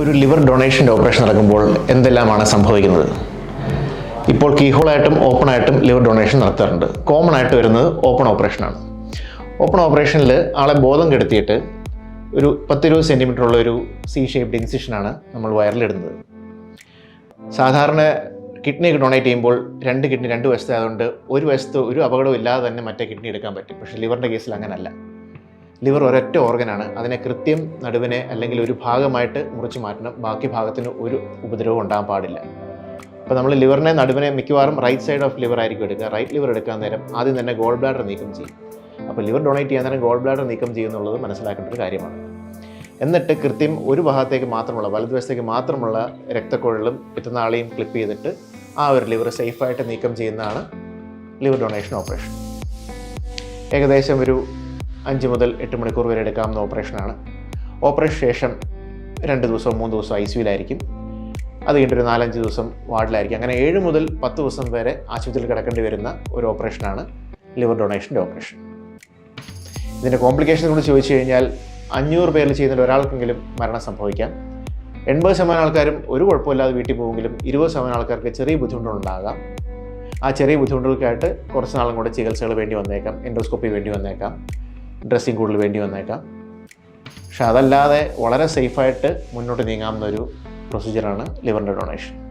ഒരു liver ഡൊണേഷന്റെ operation നടക്കുമ്പോൾ എന്തെല്ലാമാണ് സംഭവിക്കുന്നത്? ഇപ്പോൾ കീഹോളായിട്ടും ഓപ്പൺ ആയിട്ടും ലിവർ ഡൊണേഷൻ നടത്താറുണ്ട്. കോമൺ ആയിട്ട് വരുന്നത് ഓപ്പൺ ഓപ്പറേഷനാണ്. ഓപ്പൺ ഓപ്പറേഷനിൽ ആളെ ബോധം കെടുത്തിയിട്ട് ഒരു പത്തിരുപത് സെന്റിമീറ്റർ ഉള്ള ഒരു സി ഷേപ്ഡ് ഇൻസിഷനാണ് നമ്മൾ വയറിലിടുന്നത്. സാധാരണ കിഡ്നി ഡൊണേറ്റ് ചെയ്യുമ്പോൾ രണ്ട് കിഡ്നി രണ്ട് വശത്തെ ആയതുകൊണ്ട് ഒരു വശത്ത് ഒരു അപകടവും ഇല്ലാതെ തന്നെ മറ്റേ കിഡ്നി എടുക്കാൻ പറ്റും. പക്ഷേ ലിവറിന്റെ കേസിൽ അങ്ങനല്ല. ലിവർ ഒരൊറ്റ ഓർഗനാണ്. അതിനെ കൃത്യം നടുവിനെ അല്ലെങ്കിൽ ഒരു ഭാഗമായിട്ട് മുറിച്ച് മാറ്റണം. ബാക്കി ഭാഗത്തിന് ഒരു ഉപദ്രവം ഉണ്ടാകാൻ പാടില്ല. അപ്പോൾ നമ്മൾ ലിവറിനെ നടുവിനെ മിക്കവാറും റൈറ്റ് സൈഡ് ഓഫ് ലിവർ ആയിരിക്കും എടുക്കുക. റൈറ്റ് ലിവർ എടുക്കാൻ നേരം ആദ്യം തന്നെ ഗോൾ ബ്ലാഡർ നീക്കം ചെയ്യും. അപ്പോൾ ലിവർ ഡൊണേറ്റ് ചെയ്യാൻ നേരം ഗോൾഡ് ബ്ലാഡർ നീക്കം ചെയ്യുന്നുള്ളത് മനസ്സിലാക്കേണ്ട ഒരു കാര്യമാണ്. എന്നിട്ട് കൃത്യം ഒരു ഭാഗത്തേക്ക് മാത്രമുള്ള വലതുവശത്തേക്ക് മാത്രമുള്ള രക്തക്കുഴലും പിറ്റന്നാളെയും ക്ലിപ്പ് ചെയ്തിട്ട് ആ ഒരു ലിവർ സേഫായിട്ട് നീക്കം ചെയ്യുന്നതാണ് ലിവർ ഡൊണേഷൻ ഓപ്പറേഷൻ ഏകദേശം ഒരു അഞ്ച് മുതൽ എട്ട് മണിക്കൂർ വരെ എടുക്കാവുന്ന ഓപ്പറേഷനാണ്. ഓപ്പറേഷൻ ശേഷം രണ്ട് ദിവസം മൂന്ന് ദിവസം ഐ സിയുലായിരിക്കും അത് കഴിഞ്ഞിട്ടൊരു നാലഞ്ച് ദിവസം വാർഡിലായിരിക്കും. അങ്ങനെ ഏഴ് മുതൽ പത്ത് ദിവസം വരെ ആശുപത്രിയിൽ കിടക്കേണ്ടി വരുന്ന ഒരു ഓപ്പറേഷനാണ് ലിവർ ഡൊണേഷന്റെ ഓപ്പറേഷൻ. ഇതിന്റെ കോംപ്ലിക്കേഷനെ കൂടി ചോദിച്ചു കഴിഞ്ഞാൽ അഞ്ഞൂറ് പേരിൽ ചെയ്യുന്നതിൽ ഒരാൾക്കെങ്കിലും മരണം സംഭവിക്കാം. എൺപത് ശതമാനം ആൾക്കാരും ഒരു കുഴപ്പമില്ലാതെ വീട്ടിൽ പോകുമെങ്കിലും ഇരുപത് ശതമാനം ആൾക്കാർക്ക് ചെറിയ ബുദ്ധിമുട്ടുകളുണ്ടാകാം ആ ചെറിയ ബുദ്ധിമുട്ടുകൾക്കായിട്ട് കുറച്ച് നാളും കൂടെ ചികിത്സകൾ വേണ്ടി വന്നേക്കാം എൻഡോസ്കോപ്പി വേണ്ടി വന്നേക്കാം. ഡ്രസ്സിങ് കൂടുതൽ വേണ്ടി വന്നേക്കാം. പക്ഷെ അതല്ലാതെ വളരെ സേഫായിട്ട് മുന്നോട്ട് നീങ്ങാവുന്ന ഒരു പ്രൊസീജിയറാണ് ലിവറിന്റെ ഡൊണേഷൻ